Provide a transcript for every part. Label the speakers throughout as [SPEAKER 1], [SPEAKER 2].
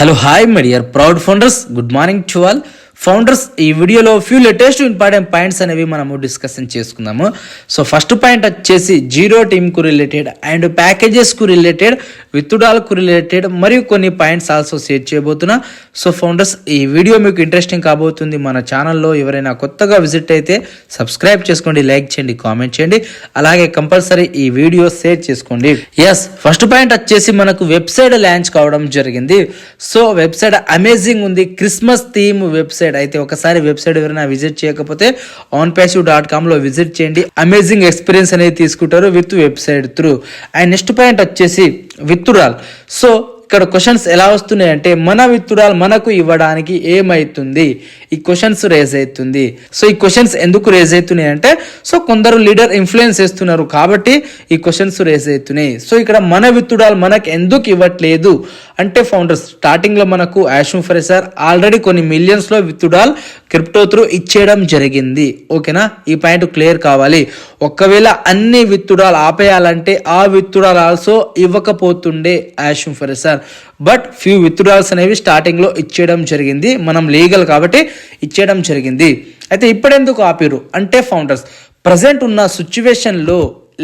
[SPEAKER 1] Hello, hi, my dear proud founders. Good morning to all. Founders ఈ వీడియోలో few latest important points అనేవి మనము discussion చేసుకుందాము. So first point వచ్చేసి zero టీమ్కు రిలేటెడ్ అండ్ ప్యాకేజెస్కు రిలేటెడ్ విత్తుడాల్కు రిలేటెడ్ మరియు కొన్ని పాయింట్స్ ఆల్సో షేర్ చేయబోతున్నా. సో ఫౌండర్స్ ఈ వీడియో మీకు ఇంట్రెస్టింగ్ కాబోతుంది. మన ఛానల్లో ఎవరైనా కొత్తగా విజిట్ అయితే సబ్స్క్రైబ్ చేసుకోండి లైక్ చేయండి కామెంట్ చేయండి. అలాగే కంపల్సరీ ఈ వీడియో షేర్ చేసుకోండి. ఎస్ ఫస్ట్ పాయింట్ వచ్చేసి మనకు వెబ్సైట్ లాంచ్ కావడం జరిగింది. సో వెబ్సైట్ అమేజింగ్ ఉంది. క్రిస్మస్ థీమ్ వెబ్సైట్ అయితే ఒకసారి వెబ్సైట్ ఎవరైనా విజిట్ చేయకపోతే ఆన్ ప్యాసివ్ డాట్ కామ్లో విజిట్ చేయండి. అమేజింగ్ ఎక్స్పీరియన్స్ అనేది తీసుకుంటారు with website through. And next point వచ్చేసి విత్తురాల్ సో ఇక్కడ క్వశ్చన్స్ ఎలా వస్తున్నాయి అంటే మన విత్తురాలు మనకు ఇవ్వడానికి ఏమైతుంది? ఈ క్వశ్చన్స్ రేజ్ అవుతుంది. సో ఈ క్వశ్చన్స్ ఎందుకు రేజ్ అవుతున్నాయి అంటే సో కొందరు లీడర్ ఇన్ఫ్లుయెన్స్ చేస్తున్నారు కాబట్టి ఈ క్వశ్చన్స్ రేజ్ అవుతున్నాయి. సో ఇక్కడ మన విత్తుడాలు మనకు ఎందుకు ఇవ్వట్లేదు? అంటే ఫౌండర్స్ స్టార్టింగ్లో మనకు యాషం ఫరెసర్ ఆల్రెడీ కొన్ని మిలియన్స్లో విత్తుడాల్ క్రిప్టో త్రూ ఇచ్చేయడం జరిగింది. ఓకేనా? ఈ పాయింట్ క్లియర్ కావాలి. ఒకవేళ అన్ని విత్తుడాలు ఆపేయాలంటే ఆ విత్తుడాలు ఆల్సో ఇవ్వకపోతుండే యాషం ఫరెసర్ బట్ ఫ్యూ విత్డ్రాల్స్ అనేవి స్టార్టింగ్లో ఇచ్చేయడం జరిగింది. మనం లీగల్ కాబట్టి ఇచ్చేయడం జరిగింది. అయితే ఇప్పుడెందుకు ఆపిరు అంటే ఫౌండర్స్ ప్రజెంట్ ఉన్న సిచ్యువేషన్లో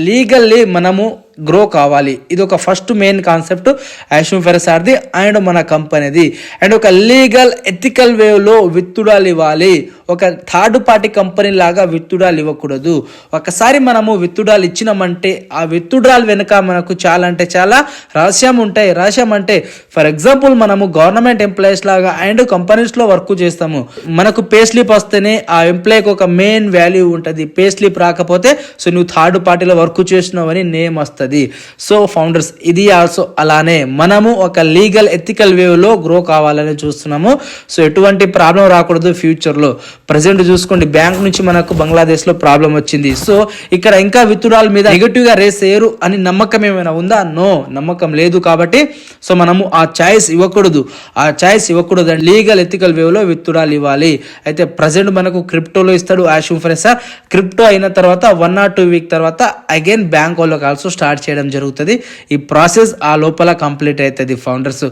[SPEAKER 1] లీగల్లీ మనము గ్రో కావాలి. ఇది ఒక ఫస్ట్ మెయిన్ కాన్సెప్ట్ యాషమ్ ఫెరసార్ది అండ్ మన కంపెనీది అండ్ ఒక లీగల్ ఎథికల్ వేలో విత్తుడాలు ఇవ్వాలి. ఒక థర్డ్ పార్టీ కంపెనీ లాగా విత్తుడాలు ఇవ్వకూడదు. ఒకసారి మనము విత్తుడాలు ఇచ్చినామంటే ఆ విత్తుడాలు వెనుక మనకు చాలా అంటే చాలా రహస్యం ఉంటాయి. రహస్యం అంటే ఫర్ ఎగ్జాంపుల్ మనము గవర్నమెంట్ ఎంప్లాయీస్ లాగా అండ్ కంపెనీస్లో వర్క్ చేస్తాము. మనకు పే స్లిప్ వస్తేనే ఆ ఎంప్లాయీకి ఒక మెయిన్ వాల్యూ ఉంటుంది. పే స్లిప్ రాకపోతే సో నువ్వు థర్డ్ పార్టీలో వర్క్ చేసినావని నేమ్ వస్తుంది. సో ఫౌండర్స్ ఇది ఆల్సో అలానే. మనము ఒక లీగల్ ఎథికల్ వేవ్లో గ్రో కావాలని చూస్తున్నాము. సో ఎటువంటి ప్రాబ్లం రాకూడదు ఫ్యూచర్లో ప్రజెంట్ చూసుకోండి బ్యాంక్ నుంచి మనకు బంగ్లాదేశ్లో ప్రాబ్లం వచ్చింది. సో ఇక్కడ ఇంకా విత్డ్రాల్ మీద నెగిటివ్గా రేస్ చేయరు అని నమ్మకం ఏమైనా ఉందా? నో నమ్మకం లేదు కాబట్టి సో మనము ఆ ఛాయిస్ ఇవ్వకూడదు. ఆ ఛాయిస్ ఇవ్వకూడదు లీగల్ ఎథికల్ వేవ్లో విత్తుడాలు ఇవ్వాలి. అయితే ప్రజెంట్ మనకు క్రిప్టోలో ఇస్తాడు యాష్ సార్ క్రిప్టో అయిన తర్వాత వన్ ఆర్ టూ వీక్ తర్వాత అగైన్ బ్యాంక్ వాళ్ళకి ఆల్సో స్టార్ట్ చేయడం జరుగుతుంది. ఈ ప్రాసెస్ ఆ లోపల కంప్లీట్ అవుతుంది ఫౌండర్స్.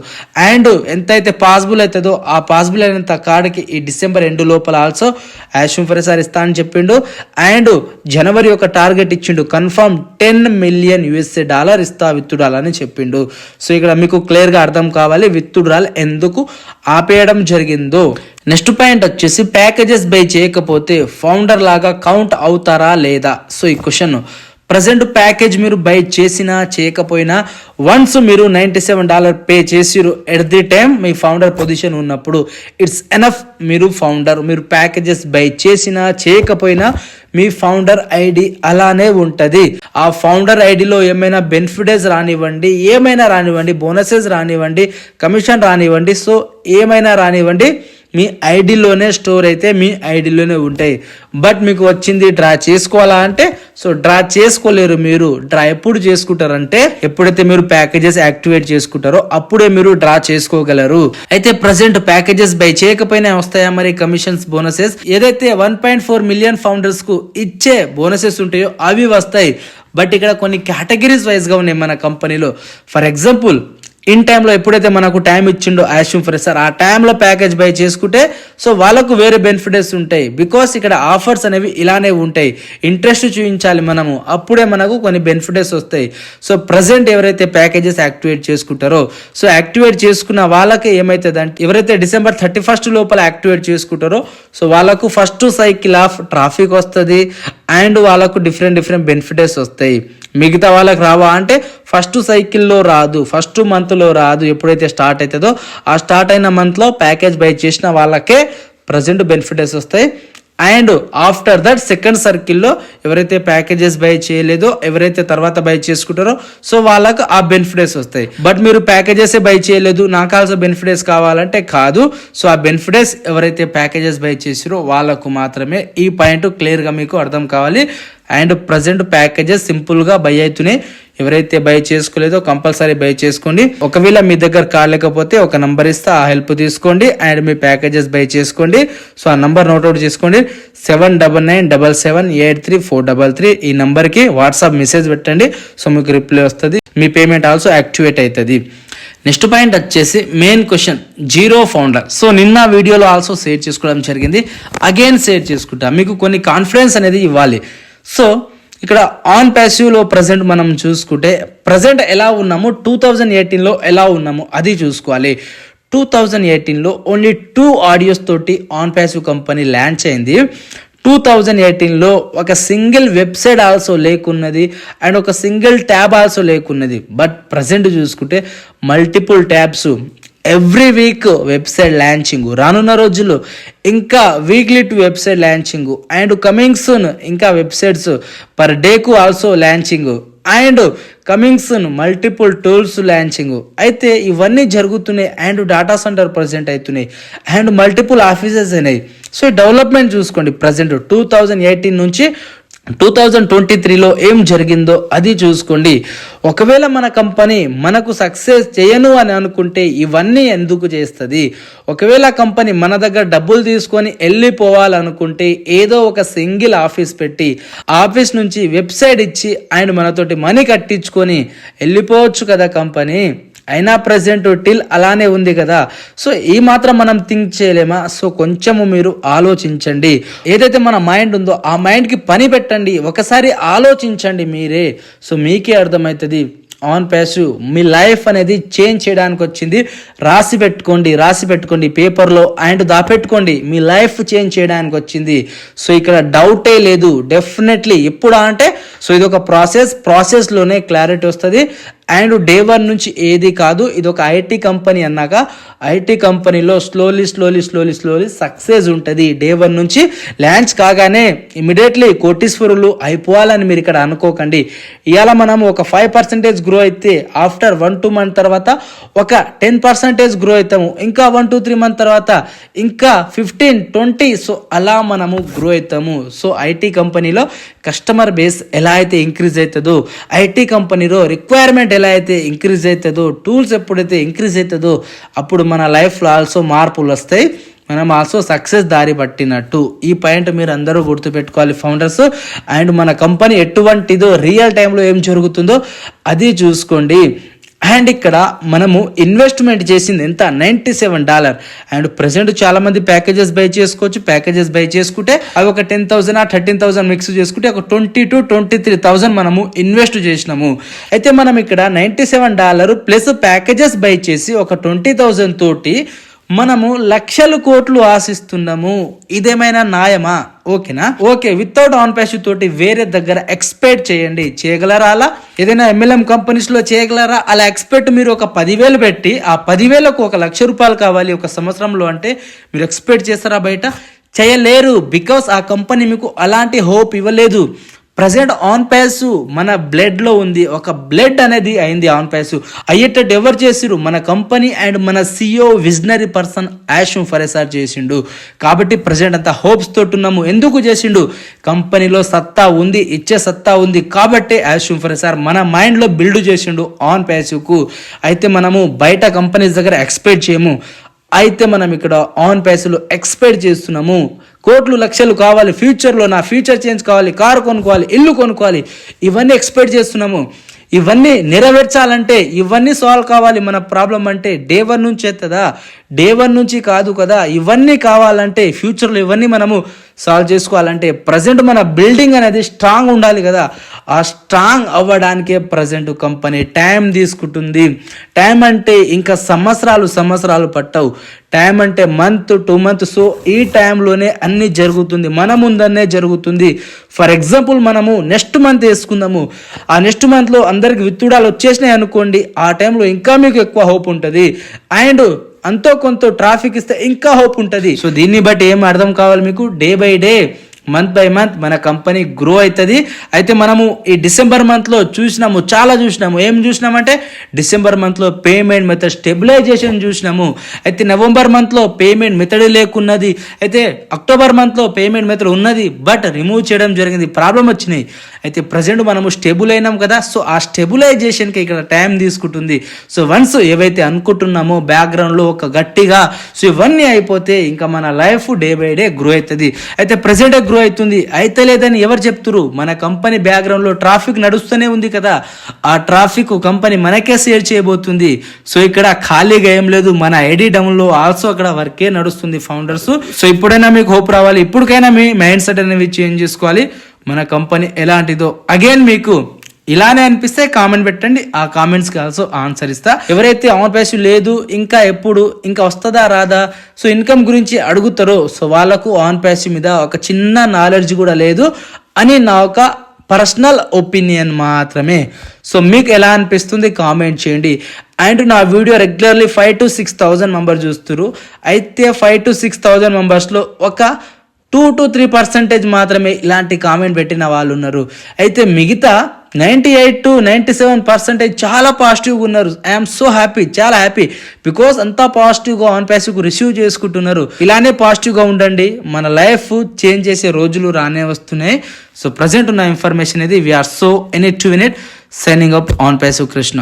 [SPEAKER 1] అండ్ ఎంతైతే పాసిబుల్ అవుతుందో ఆ పాసిబుల్ అయినంత కాడికి ఈ డిసెంబర్ ఎండ్ లోపల ఆల్సో యాష్ సార్ ఇస్తా అని చెప్పిండు. అండ్ జనవరి ఒక టార్గెట్ ఇచ్చిండు. Confirm ten million USA dollar ఇస్తా విత్తుడాలని చెప్పిండు. సో ఇక్కడ మీకు క్లియర్గా అర్థం కావాలి విత్తుడాల్ ఎందుకు ఆపేయడం జరిగిందో. నెక్స్ట్ పాయింట్ వచ్చేసి ప్యాకేజెస్ బై చేయకపోతే ఫౌండర్ లాగా కౌంట్ అవుతారా లేదా? సో ఈ క్వశ్చన్ ప్రజెంట్ ప్యాకేజ్ మీరు బై చేసినా చేయకపోయినా వన్స్ మీరు నైంటీ సెవెన్ డాలర్ పే చేసిరు ఎట్ ది టైం మీ ఫౌండర్ పొజిషన్ ఉన్నప్పుడు ఇట్స్ ఎనఫ్ మీరు ఫౌండర్ మీరు ప్యాకేజెస్ బై చేసినా చేయకపోయినా మీ ఫౌండర్ ఐడి అలానే ఉంటుంది. ఆ ఫౌండర్ ఐడిలో ఏమైనా బెనిఫిటెస్ రానివ్వండి ఏమైనా రానివ్వండి బోనసెస్ రానివ్వండి కమిషన్ రానివ్వండి సో ఏమైనా రానివ్వండి మీ ఐడిలోనే స్టోర్ అయితే మీ ఐడిలోనే ఉంటాయి. బట్ మీకు వచ్చింది డ్రా చేసుకోవాలా అంటే సో డ్రా చేసుకోలేరు మీరు. డ్రా ఎప్పుడు చేసుకుంటారంటే ఎప్పుడైతే మీరు ప్యాకేజెస్ యాక్టివేట్ చేసుకుంటారో అప్పుడే మీరు డ్రా చేసుకోగలరు. అయితే ప్రజెంట్ ప్యాకేజెస్ బై చేయకపోయినా వస్తాయా మరి కమిషన్స్ బోనసెస్ ఏదైతే వన్ పాయింట్ ఫోర్ మిలియన్ ఫౌండర్స్కు ఇచ్చే బోనసెస్ ఉంటాయో అవి వస్తాయి. బట్ ఇక్కడ కొన్ని కేటగిరీస్ వైజ్గా ఉన్నాయి మన కంపెనీలో ఫర్ ఎగ్జాంపుల్ ఇన్ టైంలో ఎప్పుడైతే మనకు టైం ఇచ్చిండో యాష్యూమ్ ఫ్రెషర్ ఆ టైంలో ప్యాకేజ్ బై చేసుకుంటే సో వాళ్ళకు వేరే బెనిఫిట్స్ ఉంటాయి. బికాస్ ఇక్కడ ఆఫర్స్ అనేవి ఇలానే ఉంటాయి. ఇంట్రెస్ట్ చూపించాలి మనము. అప్పుడే మనకు కొన్ని బెనిఫిట్స్ వస్తాయి. సో ప్రజెంట్ ఎవరైతే ప్యాకేజెస్ యాక్టివేట్ చేసుకుంటారో సో యాక్టివేట్ చేసుకున్న వాళ్ళకి ఏమవుతుంది అంటే ఎవరైతే డిసెంబర్ థర్టీ ఫస్ట్ లోపల యాక్టివేట్ చేసుకుంటారో సో వాళ్ళకు ఫస్ట్ సైకిల్ ఆఫ్ ట్రాఫిక్ వస్తుంది. అండ్ వాళ్ళకు డిఫరెంట్ డిఫరెంట్ బెనిఫిట్స్ వస్తాయి. మిగతా వాళ్ళకి రావా? అంటే ఫస్ట్ సైకిల్లో రాదు. ఫస్ట్ మంత్లో రాదు. ఎప్పుడైతే స్టార్ట్ అవుతుందో ఆ స్టార్ట్ అయిన మంత్లో ప్యాకేజ్ బై చేసిన వాళ్ళకే ప్రజెంట్ బెనిఫిట్స్ వస్తాయి. అండ్ ఆఫ్టర్ దట్ సెకండ్ సర్కిల్లో ఎవరైతే ప్యాకేజెస్ బై చేయలేదో ఎవరైతే తర్వాత బై చేసుకుంటారో సో వాళ్ళకు ఆ బెనిఫిట్స్ వస్తాయి. బట్ మీరు ప్యాకేజెస్ బై చేయలేదు నాకు కావాల్సిన బెనిఫిట్స్ కావాలంటే కాదు. సో ఆ బెనిఫిట్స్ ఎవరైతే ప్యాకేజెస్ బై చేసిరో వాళ్ళకు మాత్రమే ఈ పాయింట్ క్లియర్గా మీకు అర్థం కావాలి. అండ్ ప్రజెంట్ ప్యాకేజెస్ సింపుల్గా బై అవుతున్నాయి ఎవరైతే బై చేసుకోలేదో కంపల్సరీ బై చేసుకోండి. ఒకవేళ మీ దగ్గర కాలేకపోతే ఒక నంబర్ ఇస్తే ఆ హెల్ప్ తీసుకోండి అండ్ మీ ప్యాకేజెస్ బై చేసుకోండి. సో ఆ నంబర్ నోట్అవుట్ చేసుకోండి. Seven double nine double seven eight three four double three ఈ నంబర్కి వాట్సాప్ మెసేజ్ పెట్టండి. సో మీకు రిప్లై వస్తుంది. మీ పేమెంట్ ఆల్సో యాక్టివేట్ అవుతుంది నెక్స్ట్ పాయింట్ వచ్చేసి main question zero founder. So నిన్న వీడియోలో ఆల్సో షేర్ చేసుకోవడం జరిగింది. అగైన్ షేర్ చేసుకుంటా. మీకు కొన్ని కాన్ఫిడెన్స్ అనేది ఇవ్వాలి. సో ఇక్కడ ఆన్ ప్యాసివ్లో ప్రజెంట్ మనం చూసుకుంటే ప్రజెంట్ ఎలా ఉన్నాము టూ థౌజండ్ ఎయిటీన్లో ఎలా ఉన్నాము అది చూసుకోవాలి. టూ థౌజండ్ ఎయిటీన్లో ఓన్లీ టూ ఆడియోస్ తోటి ఆన్ ప్యాసివ్ కంపెనీ ల్యాండ్ అయింది. టూ థౌజండ్ ఎయిటీన్లో ఒక సింగిల్ వెబ్సైట్ ఆల్సో లేకున్నది అండ్ ఒక సింగిల్ ట్యాబ్ ఆల్సో లేకున్నది. బట్ ప్రజెంట్ చూసుకుంటే multiple tabs every week website launching రానున్న రోజుల్లో ఇంకా weekly to website launching and coming soon ఇంకా websites per డేకు also launching and coming soon multiple tools launching అయితే ఇవన్నీ జరుగుతున్నాయి అండ్ డేటా సెంటర్ ప్రజెంట్ అవుతున్నాయి అండ్ మల్టిపుల్ ఆఫీసెస్ అయినాయి. సో డెవలప్మెంట్ చూసుకోండి. ప్రజెంట్ టూ థౌజండ్ ఎయిటీన్ నుంచి టూ థౌజండ్ ట్వంటీ త్రీలో ఏం జరిగిందో అది చూసుకోండి. ఒకవేళ మన కంపెనీ మనకు సక్సెస్ చేయను అని అనుకుంటే ఇవన్నీ ఎందుకు చేస్తుంది? ఒకవేళ కంపెనీ మన దగ్గర డబ్బులు తీసుకొని వెళ్ళిపోవాలనుకుంటే ఏదో ఒక సింగిల్ ఆఫీస్ పెట్టి ఆఫీస్ నుంచి వెబ్సైట్ ఇచ్చి ఆయన మనతోటి మనీ కట్టించుకొని వెళ్ళిపోవచ్చు కదా కంపెనీ. అయినా ప్రజెంట్ టిల్ అలానే ఉంది కదా. సో ఈ మాత్రం మనం థింక్ చేయలేమా? సో కొంచెము మీరు ఆలోచించండి. ఏదైతే మన మైండ్ ఉందో ఆ మైండ్కి పని పెట్టండి. ఒకసారి ఆలోచించండి మీరే. సో మీకే అర్థమవుతుంది ఆన్ ప్యాసివ్ మీ లైఫ్ అనేది చేంజ్ చేయడానికి వచ్చింది. రాసి పెట్టుకోండి రాసి పెట్టుకోండి. పేపర్లో అండ్ దాపెట్టుకోండి. మీ లైఫ్ చేంజ్ చేయడానికి వచ్చింది. సో ఇక్కడ డౌటే లేదు. డెఫినెట్లీ ఎప్పుడు అంటే సో ఇది ఒక ప్రాసెస్ ప్రాసెస్లోనే క్లారిటీ వస్తుంది. అండ్ డే వన్ నుంచి ఏది కాదు ఇది ఒక ఐటీ కంపెనీ అన్నాక ఐటీ కంపెనీలో slowly slowly slowly slowly success ఉంటుంది. డే వన్ నుంచి ల్యాండ్స్ కాగానే ఇమీడియట్లీ కోటీశ్వరులు అయిపోవాలని మీరు ఇక్కడ అనుకోకండి. ఇవాళ మనం ఒక ఫైవ్ పర్సెంటేజ్ గ్రో అయితే ఆఫ్టర్ వన్ టూ మంత్ తర్వాత ఒక టెన్ పర్సెంటేజ్ గ్రో అవుతాము ఇంకా వన్ టూ త్రీ మంత్ తర్వాత ఇంకా ఫిఫ్టీన్ ట్వంటీ సో అలా మనము గ్రో అవుతాము సో ఐటీ కంపెనీలో కస్టమర్ బేస్ ఎలా అయితే ఇంక్రీజ్ అవుతుందో ఐటీ కంపెనీలో రిక్వైర్మెంట్ ఎలా అయితే ఇంక్రీజ్ అవుతుందో టూల్స్ ఎప్పుడైతే ఇంక్రీజ్ అవుతుందో అప్పుడు మన లైఫ్లో ఆల్సో మార్పులు వస్తాయి. మనం ఆల్సో సక్సెస్ దారి పట్టినట్టు. ఈ పాయింట్ మీరు అందరూ గుర్తుపెట్టుకోవాలి ఫౌండర్స్ అండ్ మన కంపెనీ ఎటువంటిదో రియల్ టైంలో ఏం జరుగుతుందో అది చూసుకోండి. అండ్ ఇక్కడ మనము ఇన్వెస్ట్మెంట్ చేసింది ఎంత? Ninety seven dollar. And present చాలా మంది ప్యాకేజెస్ బై చేసుకోవచ్చు. ప్యాకేజెస్ బై చేసుకుంటే అవి ఒక టెన్ థౌసండ్ ఆ థర్టీన్ థౌసండ్ మిక్స్ చేసుకుంటే ఒక twenty two twenty three thousand మనము ఇన్వెస్ట్ చేసినాము. అయితే మనం ఇక్కడ ninety seven dollar plus packages buy చేసి ఒక ట్వంటీ థౌసండ్ తోటి మనము లక్షలు కోట్లు ఆశిస్తున్నాము. ఇదేమైనా న్యాయమా? ఓకేనా? ఓకే వితౌట్ ఆన్ ప్యాష్ తోటి వేరే దగ్గర ఎక్స్పెక్ట్ చేయండి. చేయగలరా అలా? ఏదైనా ఎంఎల్ఎం కంపెనీస్లో చేయగలరా? అలా ఎక్స్పెక్ట్ మీరు ఒక పదివేలు పెట్టి ఆ పదివేలకు ఒక లక్ష రూపాయలు కావాలి ఒక సంవత్సరంలో అంటే మీరు ఎక్స్పెక్ట్ చేస్తారా బయట? చేయలేరు బికాస్ ఆ కంపెనీ మీకు అలాంటి హోప్ ఇవ్వలేదు. ప్రజెంట్ ఆన్ ప్యాస్ మన బ్లడ్లో ఉంది. ఒక బ్లడ్ అనేది అయింది ఆన్ ప్యాస్. అయ్యేటట్టు ఎవరు చేసిరు మన కంపెనీ అండ్ మన సిఇఓ విజనరీ పర్సన్ యాష్ ఫరేసార్ చేసిండు. కాబట్టి ప్రజెంట్ అంతా హోప్స్ తోటి ఉన్నాము ఎందుకు చేసిండు? కంపెనీలో సత్తా ఉంది ఇచ్చే సత్తా ఉంది. కాబట్టి యాష్ ఫరేసార్ మన మైండ్లో బిల్డ్ చేసిండు ఆన్ ప్యాసుకు. అయితే మనము బయట కంపెనీస్ దగ్గర ఎక్స్పెక్ట్ చేయము. అయితే మనం ఇక్కడ ఆన్ ప్యాసులు ఎక్స్పెక్ట్ చేస్తున్నాము. కోట్లు లక్షలు కావాలి ఫ్యూచర్లో నా ఫ్యూచర్ చేంజ్ కావాలి కారు కొనుక్కోవాలి ఇల్లు కొనుక్కోవాలి ఇవన్నీ ఎక్స్పెక్ట్ చేస్తున్నాము. ఇవన్నీ నెరవేర్చాలంటే ఇవన్నీ సాల్వ్ కావాలి మన ప్రాబ్లం అంటే డే వన్ నుంచి కదా డే వన్ నుంచి కాదు కదా? ఇవన్నీ కావాలంటే ఫ్యూచర్లో ఇవన్నీ మనము సాల్వ్ చేసుకోవాలంటే ప్రజెంట్ మన బిల్డింగ్ అనేది స్ట్రాంగ్ ఉండాలి కదా. ఆ స్ట్రాంగ్ అవ్వడానికే ప్రజెంట్ కంపెనీ టైం తీసుకుంటుంది. టైం అంటే ఇంకా సంవత్సరాలు సంవత్సరాలు పట్టవు. టైం అంటే మంత్ టూ మంత్ సో ఈ టైంలోనే అన్ని జరుగుతుంది. మన ముందన్నే జరుగుతుంది. ఫర్ ఎగ్జాంపుల్ మనము నెక్స్ట్ మంత్ వేసుకుందాము. ఆ నెక్స్ట్ మంత్లో అందరికి విత్తుడాలు వచ్చేసినాయి అనుకోండి ఆ టైంలో ఇంకా మీకు ఎక్కువ హోప్ ఉంటుంది. అండ్ అంతో కొంత ట్రాఫిక్ ఇస్తే ఇంకా హోప్ ఉంటుంది. సో దీన్ని బట్టి ఏం అర్థం కావాలి మీకు? Day by day month by month మన కంపెనీ గ్రో అవుతుంది అయితే మనము ఈ డిసెంబర్ మంత్లో చూసినాము చాలా చూసినాము. ఏం చూసినామంటే డిసెంబర్ మంత్లో పేమెంట్ మెథడ్ స్టెబిలైజేషన్ చూసినాము. అయితే నవంబర్ మంత్లో పేమెంట్ మెథడ్ లేకున్నది. అయితే అక్టోబర్ మంత్లో పేమెంట్ మెథడ్ ఉన్నది బట్ రిమూవ్ చేయడం జరిగింది. ప్రాబ్లం వచ్చినాయి. అయితే ప్రజెంట్ మనము స్టెబుల్ అయినాం కదా సో ఆ స్టెబిలైజేషన్కి ఇక్కడ టైం తీసుకుంటుంది. సో వన్స్ ఏవైతే అనుకుంటున్నామో బ్యాక్గ్రౌండ్లో ఒక గట్టిగా సో ఇవన్నీ అయిపోతే ఇంకా మన life day by day grow అవుతుంది అయితే ప్రజెంట్ గ్రో ఇంప్రూవ్ అవుతుంది అయితే లేదని ఎవరు చెప్తురు? మన కంపెనీ బ్యాక్గ్రౌండ్లో ట్రాఫిక్ నడుస్తూనే ఉంది కదా. ఆ ట్రాఫిక్ కంపెనీ మనకే షేర్ చేయబోతుంది. సో ఇక్కడ ఖాళీగా ఏం లేదు. మన ఐడి డౌన్లో ఆల్సో అక్కడ వర్కే నడుస్తుంది ఫౌండర్స్. సో ఇప్పుడైనా మీకు హోప్ రావాలి. ఇప్పటికైనా మీ మైండ్ సెట్ అనేవి చేంజ్ చేసుకోవాలి. మన కంపెనీ ఎలాంటిదో. అగైన్ మీకు ఇలానే అనిపిస్తే కామెంట్ పెట్టండి. ఆ కామెంట్స్కి ఆల్సో ఆన్సర్ ఇస్తా. ఎవరైతే ఆన్ లేదు ఇంకా ఎప్పుడు ఇంకా వస్తుందా రాదా సో ఇన్కమ్ గురించి అడుగుతారో సో వాళ్ళకు ఆన్ ప్యాసివ్ మీద ఒక చిన్న నాలెడ్జ్ కూడా లేదు అని నా ఒక పర్సనల్ ఒపీనియన్ మాత్రమే. సో మీకు ఎలా అనిపిస్తుంది కామెంట్ చేయండి. అండ్ నా video regularly five to six thousand members చూస్తారు అయితే ఫైవ్ టు సిక్స్ థౌజండ్ మెంబర్స్లో ఒక టూ టు త్రీ పర్సెంటేజ్ మాత్రమే ఇలాంటి కామెంట్ పెట్టిన వాళ్ళు ఉన్నారు. అయితే మిగతా ninety eight to ninety seven percentage చాలా పాజిటివ్గా ఉన్నారు. ఐఎమ్ సో హ్యాపీ చాలా హ్యాపీ బికాస్ అంతా పాజిటివ్గా ఆన్ ప్యాసివ్ రిసీవ్ చేసుకుంటున్నారు. ఇలానే పాజిటివ్గా ఉండండి. మన లైఫ్ చేంజ్ చేసే రోజులు రానే వస్తున్నాయి. సో ప్రజెంట్ ఉన్న ఇన్ఫర్మేషన్ ఇది we are so any to win it signing up on passive Krishna